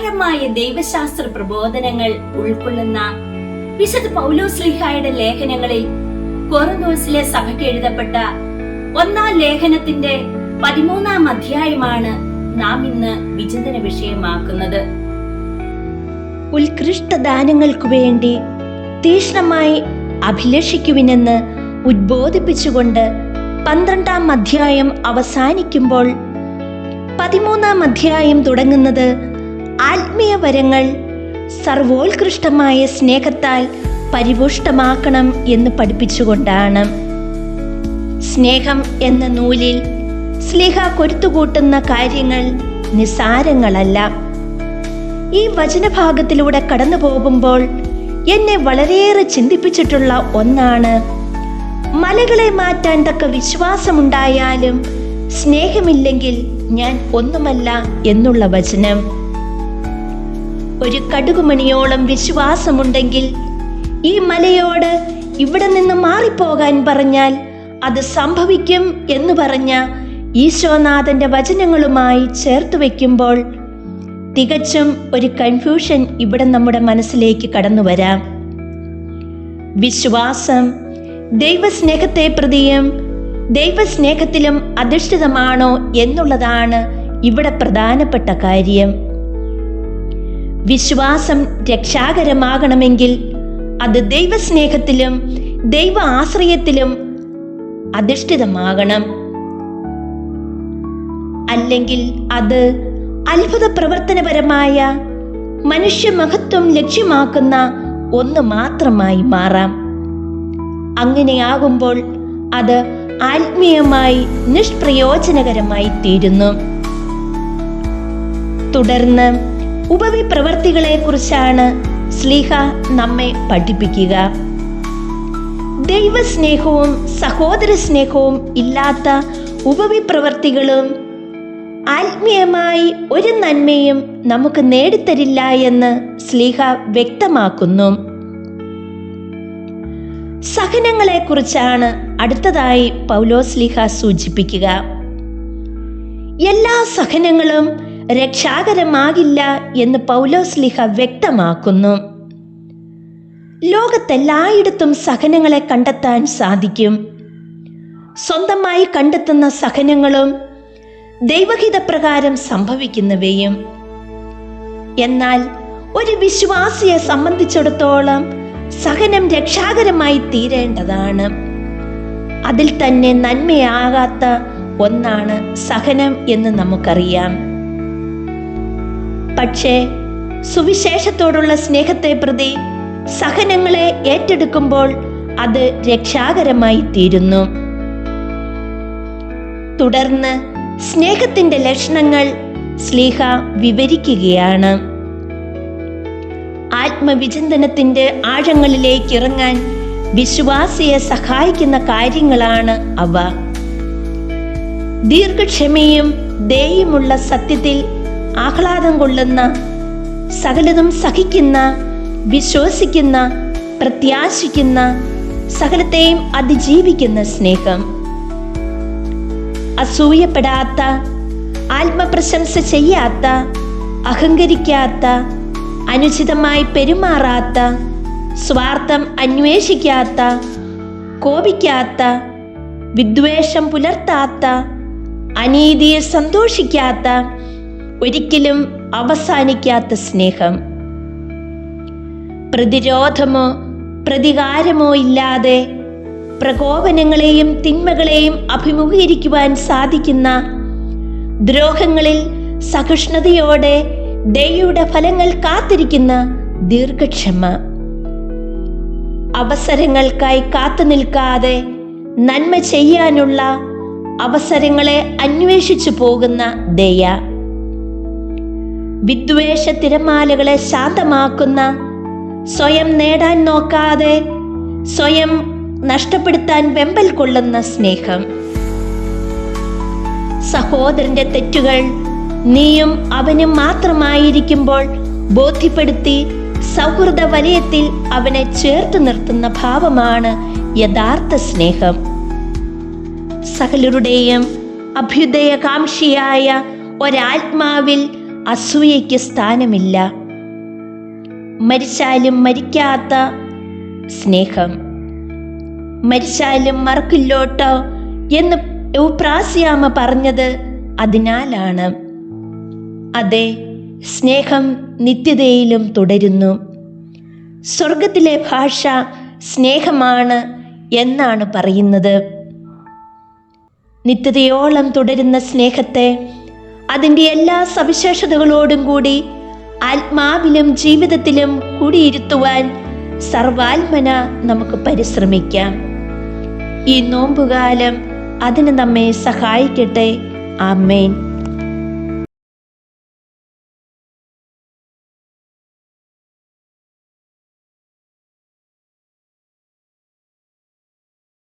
ആഴമായ ദൈവശാസ്ത്ര പ്രബോധനങ്ങൾ ഉൾക്കൊള്ളുന്ന വിശുദ്ധ പൗലോസ്ലിഹായുടെ ലേഖനങ്ങളിൽ കൊറന്തോസിലെ സഭയ്ക്ക് എഴുതപ്പെട്ട ഒന്നാം ലേഖനത്തിന്റെ പതിമൂന്നാം അധ്യായമാണ് നാം ഇന്ന് വിചിന്തന വിഷയമാക്കുന്നത്. ഉത്കൃഷ്ട ദാനങ്ങൾക്കു വേണ്ടി തീഷ്ണമായി അഭിലഷിക്കുവിനെന്ന് ഉദ്ബോധിപ്പിച്ചുകൊണ്ട് പന്ത്രണ്ടാം അധ്യായം അവസാനിക്കുമ്പോൾ പതിമൂന്നാം അധ്യായം തുടങ്ങുന്നത് ആത്മീയ വരങ്ങൾ സർവോത്കൃഷ്ടമായ സ്നേഹത്താൽ പരിപുഷ്ടമാക്കണം എന്ന് പഠിപ്പിച്ചുകൊണ്ടാണ്. സ്നേഹം എന്ന നൂലിൽ സ്ലിഹ കൊരുത്തുകൂട്ടുന്ന കാര്യങ്ങൾ നിസാരങ്ങളല്ല. ഈ വചനഭാഗത്തിലൂടെ കടന്നു പോകുമ്പോൾ എന്നെ വളരെയേറെ ചിന്തിപ്പിച്ചിട്ടുള്ള ഒന്നാണ്. മലകളെ മാറ്റാൻ തക്ക വിശ്വാസമുണ്ടായാലും സ്നേഹമില്ലെങ്കിൽ ഞാൻ ഒന്നുമല്ല എന്നുള്ള വചനം. ഒരു കടുകുമണിയോളം വിശ്വാസമുണ്ടെങ്കിൽ ഈ മലയോട് ഇവിടെ നിന്ന് മാറിപ്പോകാൻ പറഞ്ഞാൽ അത് സംഭവിക്കും എന്ന് പറഞ്ഞ ഈശോനാഥന്റെ വചനങ്ങളുമായി ചേർത്ത് വയ്ക്കുമ്പോൾ തികച്ചും ഒരു കൺഫ്യൂഷൻ ഇവിടെ നമ്മുടെ മനസ്സിലേക്ക് കടന്നു വരാം. വിശ്വാസം ദൈവസ്നേഹത്തെ പ്രതിയും ദൈവസ്നേഹത്തിലും അധിഷ്ഠിതമാണോ എന്നുള്ളതാണ് ഇവിടെ പ്രധാനപ്പെട്ട കാര്യം. വിശ്വാസം രക്ഷാകരമാകണമെങ്കിൽ അത് ദൈവസ്നേഹത്തിലും ദൈവ ആശ്രയത്തിലും അധിഷ്ഠിതമാകണം. അല്ലെങ്കിൽ അത് അത്ഭുത പ്രവർത്തനപരമായ മനുഷ്യമഹത്വം ലക്ഷ്യമാക്കുന്ന ഒന്ന് മാത്രമായി മാറാം. അങ്ങനെയാകുമ്പോൾ അത് ആത്മീയമായി നിഷ്പ്രയോജനകരമായി തീരുന്നു. തുടർന്ന് ഉപവിപ്രവർത്തികളെ കുറിച്ചാണ് സ്ലീഹ നമ്മെ പഠിപ്പിക്കുക. ദൈവസ്നേഹവും സഹോദര സ്നേഹവും ഇല്ലാത്ത ഉപവി പ്രവർത്തികളും ആത്മീയമായി ഒരു നന്മയും നമുക്ക് നേടിത്തരില്ല എന്ന് സ്ലീഹ വ്യക്തമാക്കുന്നു. സഹനങ്ങളെ കുറിച്ചാണ് അടുത്തതായി പൗലോസ്ലിഹ സൂചിപ്പിക്കുക. എല്ലാ സഹനങ്ങളും രക്ഷാകരമാകില്ല എന്ന് പൗലോസ്ലിഹ വ്യക്തമാക്കുന്നു. ലോകത്തെല്ലായിടത്തും സഹനങ്ങളെ കണ്ടെത്താൻ സാധിക്കും. സ്വന്തമായി കണ്ടെത്തുന്ന സഹനങ്ങളും ദൈവഹിതപ്രകാരം സംഭവിക്കുന്നവയും. എന്നാൽ ഒരു വിശ്വാസിയെ സംബന്ധിച്ചിടത്തോളം സഹനം രക്ഷാകരമായി തീരേണ്ടതാണ്. അതിൽ തന്നെ നന്മയാകാത്ത ഒന്നാണ് സഹനം എന്ന് നമുക്കറിയാം. പക്ഷേ സുവിശേഷത്തോടുള്ള സ്നേഹത്തെ പ്രതി സഹനങ്ങളെ ഏറ്റെടുക്കുമ്പോൾ അത് രക്ഷാകരമായി തീരുന്നു. തുടർന്ന് സ്നേഹത്തിന്റെ ലക്ഷണങ്ങൾ സ്ലീഹ വിവരിക്കുകയാണ്. ആത്മവിചിന്തനത്തിന്റെ ആഴങ്ങളിലേക്ക് ഇറങ്ങാൻ വിശ്വാസിയെ സഹായിക്കുന്ന കാര്യങ്ങളാണ് അവ. ദീർഘക്ഷമയും ദയുമുള്ള സത്യത്തിൽ ആഹ്ലാദം കൊള്ളുന്ന സകലതും സഹിക്കുന്ന വിശ്വസിക്കുന്ന പ്രത്യാശിക്കുന്ന സകലത്തെയും അതിജീവിക്കുന്ന സ്നേഹം. അസൂയപ്പെടാത്ത ആത്മപ്രശംസ ചെയ്യാത്ത അഹങ്കരിക്കാത്ത അനുചിതമായി പെരുമാറാത്ത സ്വാർത്ഥം അന്വേഷിക്കാത്ത കോപിക്കാത്ത വിദ്വേഷം പുലർത്താത്ത അനീതിയെ സന്തോഷിക്കാത്ത ഒരിക്കലും അവസാനിക്കാത്ത സ്നേഹം. പ്രതിരോധമോ പ്രതികാരമോ ഇല്ലാതെ പ്രകോപനങ്ങളെയും തിന്മകളെയും അഭിമുഖീകരിക്കുവാൻ സാധിക്കുന്ന ദ്രോഹങ്ങളിൽ സഹിഷ്ണുതയോടെ ദയയുടെ ഫലങ്ങൾ കാത്തിരിക്കുന്ന ദീർഘക്ഷമ. അവസരങ്ങൾക്കായി കാത്തു നിൽക്കാതെ നന്മ ചെയ്യാനുള്ള അവസരങ്ങളെ അന്വേഷിച്ചു പോകുന്ന ദയ. വിദ്വേഷ തിരമാലകളെ ശാന്തമാക്കുന്ന സ്വയം നേടാൻ നോക്കാതെ സ്വയം നഷ്ടപ്പെടുത്താൻ വെമ്പൽ കൊള്ളുന്ന സ്നേഹം. സഹോദരന്റെ തെറ്റുകൾ നീയും അവനും മാത്രമായിരിക്കുമ്പോൾ ബോധ്യപ്പെടുത്തി സൗഹൃദ വലയത്തിൽ അവനെ ചേർത്ത് നിർത്തുന്ന ഭാവമാണ് യഥാർത്ഥ സ്നേഹം. സകലരുടെയും അഭ്യുദയകാംക്ഷിയായ ഒരാത്മാവിൽ അസൂയയ്ക്ക് സ്ഥാനമില്ല. മരിച്ചാലും മരിക്കാത്ത സ്നേഹം. മരിച്ചാലും മറക്കില്ലോട്ടോ എന്ന് പ്രാസിയാമ പറഞ്ഞത് അതിനാലാണ്. അതെ സ്നേഹം നിത്യതയിലും തുടരുന്നു. സ്വർഗത്തിലെ ഭാഷ സ്നേഹമാണ് എന്നാണ് പറയുന്നത്. നിത്യതയോളം തുടരുന്ന സ്നേഹത്തെ അതിന്റെ എല്ലാ സവിശേഷതകളോടും കൂടി ആത്മാവിലും ജീവിതത്തിലും കൂടിയിരുത്തുവാൻ സർവാത്മന നമുക്ക് പരിശ്രമിക്കാം. ഈ നോമ്പുകാലം അതിന് നമ്മെ സഹായിക്കട്ടെ. ആമേൻ.